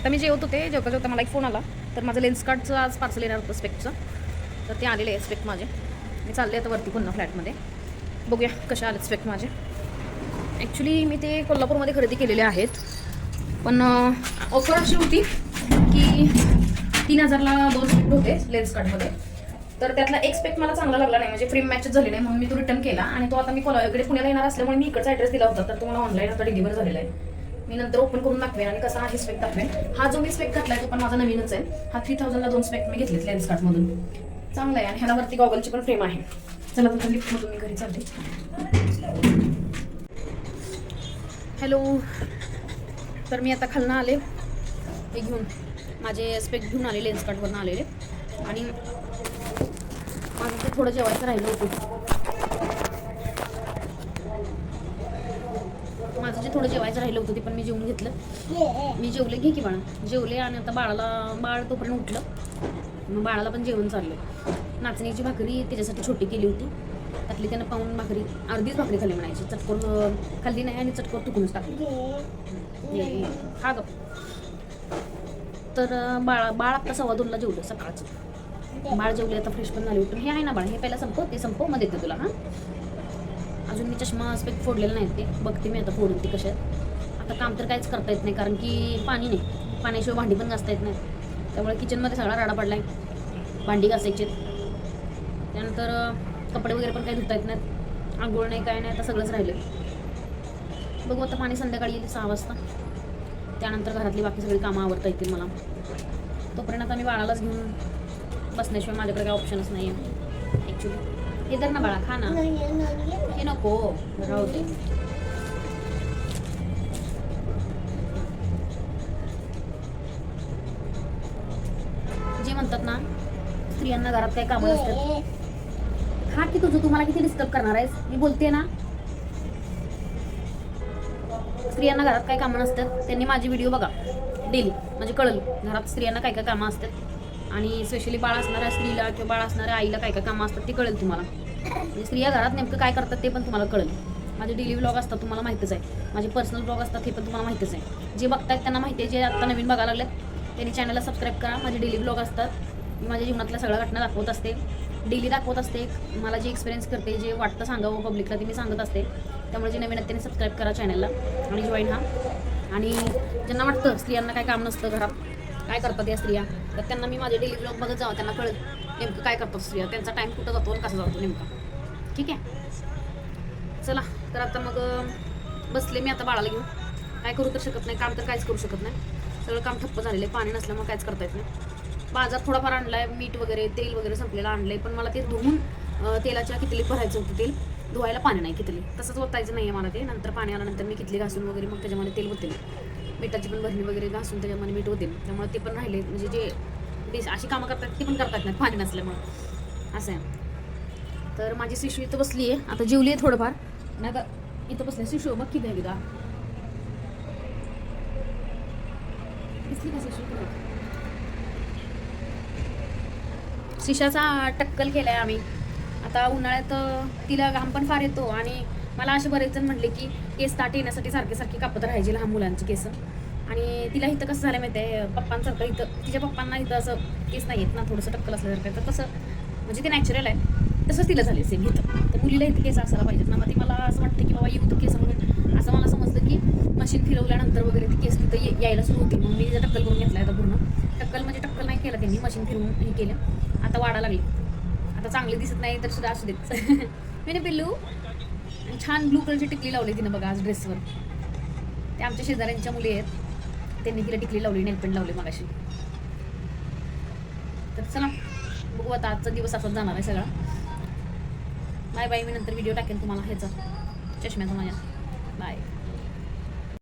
आता मी जेवत होते जेवता जेवता मला एक फोन आला तर माझं लेन्स कार्डचं आज पार्सल येणार होतं स्पेकचं तर ते आलेले आहे स्पेक माझे. मी चालले आता वरती पुन्हा फ्लॅटमध्ये बघूया कशा आले स्पेक माझे. ॲक्च्युली मी ते कोल्हापूरमध्ये खरेदी केलेले आहेत. पण ऑफर अशी होती की तीन हजारला दोन स्पेक्ट होते लेन्स कार्डमध्ये तर त्यातला एक स्पेक्ट मला चांगला लागला नाही म्हणजे फ्रेम मॅच झाली नाही म्हणून मी तो रिटर्न केला. आणि तो आता मी कोल्हापूरकडे पुण्याला येणार असल्यामुळे मी इकडचा ॲड्रेस दिला होता. तर तो मला ऑनलाईन आता डिलिव्हर झालेला आहे. मी नंतर ओपन करून दाखवेन आणि कसा आहे स्पेक्ट दाखवेन. हा जो मी स्पेक घातलाय तो पण माझा नवीनच आहे. हा थ्री थाउजंडला दोन स्पेक मी घेतलेत लेन्सकार्टमधून चांगला आहे आणि ह्याला गॉगलची पण फ्रेम आहे. चला तर लिफ्टमधून मी घरी चालते. हॅलो तर मी आता खालनं आले. हे घेऊन माझे स्पेक घेऊन आले लेन्स आलेले. आणि माझं ते थोडं जेवायचं राहिलं होतं. माझं थोडं जेवायचं राहिलं होतं ते पण मी जेवून घेतलं. मी जेवले घे की बाळा. जेवले आणि आता बाळाला बाळ तोपर्यंत उठलं. मग बाळाला पण जेवण चाललं नाचणीची भाकरी त्याच्यासाठी छोटी केली होती. त्यातली त्यानं पाहून भाकरी अर्धीच भाकरी खाली म्हणायची. चटकोर खाल्ली नाही आणि चटकोर तुकूनच टाकली. हा ग. तर बाळा बाळ आता सव्वा दोनला जेवलं सकाळचं. बाळ जेवले आता फ्रेश पण झाले. उठून हे आहे ना बाळ हे पहिला संपव ते संपव मग देते तुला हां. अजून मी चष्मा स्पेक फोडलेला नाही ते. बघते मी आता फोडून ती कशा आता काम तर काहीच करता येत नाही कारण की पाणी नाही. पाण्याशिवाय भांडी पण घासता येत नाही. त्यामुळे किचनमध्ये सगळा राडा पडला आहे भांडी घासायची त्यानंतर कपडे वगैरे पण काही धुता येत नाहीत. आंघोळ नाही काय नाही आता सगळंच राहिलं बघू आता पाणी संध्याकाळी येईल सहा वाजता. त्यानंतर घरातली बाकी सगळी कामं आवडता येतील मला. तोपर्यंत आता मी बाळालाच घेऊन बसण्याशिवाय माझ्याकडे काही ऑप्शनच नाही आहे ॲक्च्युली हे तर ना बाळा खा ना हे नको राहू दे जे म्हणतात ना स्त्रियांना घरात काही कामं असतात खा की तुझं तुम्हाला किती डिस्टर्ब करणार आहेस मी बोलते ना स्त्रियांना घरात काय कामं नसतात त्यांनी माझी व्हिडिओ बघा डेली म्हणजे कळलं घरात स्त्रियांना काय काय कामं असतात आणि स्पेशली बाळ असणाऱ्या स्त्रीला किंवा बाळ असणाऱ्या आईला काय काय कामं असतात ते कळेल तुम्हाला. म्हणजे स्त्रिया घरात नेमकं काय करतात ते पण तुम्हाला कळेल. माझे डेली ब्लॉग असतात तुम्हाला माहितीच आहे. माझे पर्सनल ब्लॉग असतात हे पण तुम्हाला माहितीच आहे. जे बघतात त्यांना माहिती आहे जे आत्ता नवीन बघायला लागलेत त्यांनी चॅनलला सबस्क्राईब करा. माझे डेली ब्लॉग असतात. मी माझ्या जीवनातल्या सगळ्या घटना दाखवत असते. डेली दाखवत असते. मला जे एक्सपिरियन्स करते जे वाटतं सांगावं पब्लिकला ते मी सांगत असते. त्यामुळे जे नवीन आहेत त्यांनी सबस्क्राईब करा चॅनलला आणि जॉईन हा आणि ज्यांना वाटतं स्त्रियांना काय काम नसतं घरात काय करतात या स्त्रिया? तर त्यांना मी माझे डेली ब्लॉग बघत जावं त्यांना कळेल नेमकं काय करतात स्त्रिया. त्यांचा टाईम कुठं जातो आणि कसा जातो नेमका. ठीक आहे? चला तर आता मग बसले मी आता बाळाला घेऊन. काय करू तर शकत नाही काम तर काहीच करू शकत नाही. सगळं काम ठप्प झालेलं आहे पाणी नसल्यामुळे काहीच करता येत नाही. बाजार थोडाफार आणलाय मीठ वगैरे तेल वगैरे संपलेलं आणलंय पण मला ते धुवून तेलाच्या कितलीत भरायचं होतं तेल. धुवायला पाणी नाही कितली तसंच ओतायचं नाही आहे मला ते. नंतर पाणी आल्यानंतर मी कितली घासून वगैरे मग त्याच्यामध्ये तेल होते मिठाची पण भरणी वगैरे घासून त्याच्यामध्ये मीठ होते त्यामुळे ते पण राहिले. म्हणजे जे बेस अशी कामं करतात ती पण करतात नाही पाणी नसल्यामुळे. असं आहे. तर माझी शिशू इथं बसली आहे. आता जेवली आहे थोडंफार. नाही आता इथं बसल्या शिशू बघ किती आहे दिसली का शिशू? शिशाचा टक्कल केला आहे आम्ही. आता उन्हाळ्यात तिला घाम पण फार येतो आणि मला असे बरेच जण म्हटले की केस ताट येण्यासाठी सारखे सारखे कापत राहायचे लहान मुलांची केस. आणि तिला इथं कसं झालं माहिती आहे? पप्पांसारखं इथं तिच्या पप्पांना इथं असं केस नाही येत ना थोडंसं टक्कल असल्यासारखं तर कसं म्हणजे ते नॅचरल आहे. तसंच तिला झाले सेम इथं. तर मुलीला इथं केस असायला पाहिजेत ना. मग ती मला असं वाटतं की बाबा येऊ तर केस म्हणून असं मला समजलं की मशीन फिरवल्यानंतर वगैरे ती केस तिथं यायला सुरू होती. मग मी तिचा टक्कल करून घेतला आता पूर्ण. टक्कल म्हणजे टक्कल नाही केलं त्यांनी मशीन फिरवून हे केलं. आता वाढा लागली. आता चांगले दिसत नाही तर सुद्धा असू देत. मी पिल्लू छान ब्लू कलरची टिकली लावली तिनं बघा आज ड्रेसवर ते आमच्या शेजाऱ्यांच्या मुली आहेत. त्यांनी तिला टिकली लावली नेलपेंट लावली मगाशी. तर चला बघू आता आजचा दिवस असाच जाणार आहे सगळा. बाय बाय मी नंतर व्हिडिओ टाकेन तुम्हाला ह्याचा. चष्म्याचा माझ्या. बाय.